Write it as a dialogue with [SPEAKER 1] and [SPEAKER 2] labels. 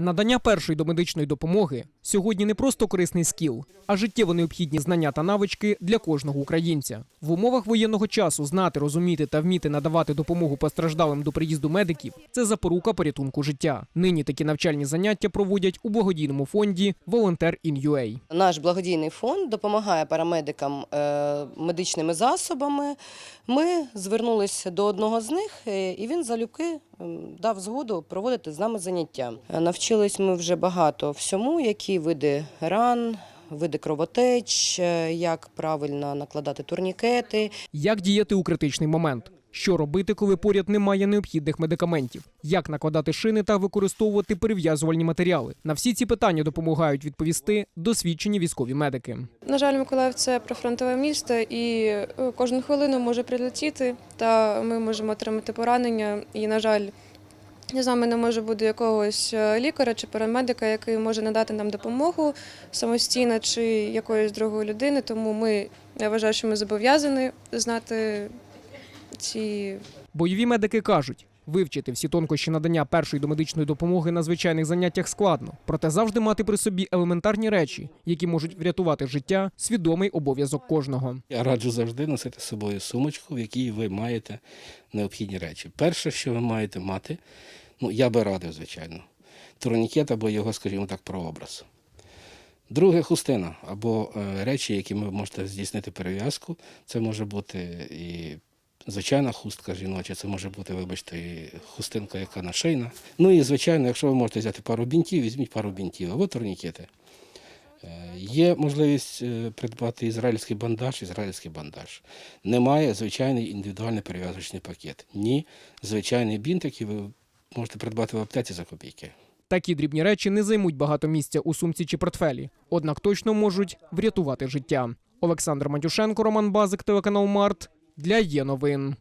[SPEAKER 1] Надання першої домедичної допомоги сьогодні не просто корисний скіл, а життєво необхідні знання та навички для кожного українця. В умовах воєнного часу знати, розуміти та вміти надавати допомогу постраждалим до приїзду медиків це запорука порятунку життя. Нині такі навчальні заняття проводять у благодійному фонді Волонтер in
[SPEAKER 2] Наш благодійний фонд допомагає парамедикам е, медичними засобами. Ми звернулися до одного з них, е, і він залюбки дав згоду проводити з нами заняття. Е, Навчились ми вже багато всьому, які види ран, види кровотеч, е, як правильно накладати турнікети,
[SPEAKER 1] Як діяти у критичний момент? Що робити, коли поряд немає необхідних медикаментів? Як накладати шини та використовувати перев'язувальні матеріали? На всі ці питання допомагають відповісти досвідчені військові медики.
[SPEAKER 3] На жаль, Миколаїв це прифронтове місто, і е, кожну хвилину може прилетіти, та ми можемо отримати поранення. І, на жаль, з нами не може бути якогось е, лікаря чи парамедика, який може надати нам допомогу самостійно чи якоїсь другої людини. Тому ми я вважаю, що ми зобов'язані знати ці
[SPEAKER 1] Бойові медики кажуть, вивчити всі тонкощі надання першої домедичної допомоги на звичайних заняттях складно, проте завжди мати при собі елементарні речі, які можуть врятувати життя, свідомий обов'язок кожного.
[SPEAKER 4] Я раджу завжди носити з собою сумочку, в якій ви маєте необхідні речі. Перше, що ви маєте мати, ну я би радив, звичайно, турнікет або його, скажімо так, прообраз. Друге хустина або е, речі, які ви можете здійснити перев'язку. Це може бути і звичайна хустка жіноча, це може бути, вибачте, і хустинка, яка нашийна. Ну і звичайно, якщо ви можете взяти пару бінтів, візьміть пару бінтів або турнікети. Е, Є можливість е, придбати ізраїльський бандаж, ізраїльський бандаж. Немає звичайний індивідуальний перев'язочний пакет. Ні, звичайний бінт, який ви можете придбати в аптеці за копійки.
[SPEAKER 1] Такі дрібні речі не займуть багато місця у сумці чи портфелі, однак точно можуть врятувати життя. Олександр Матюшенко, Роман Базик, телеканал Март для є новин.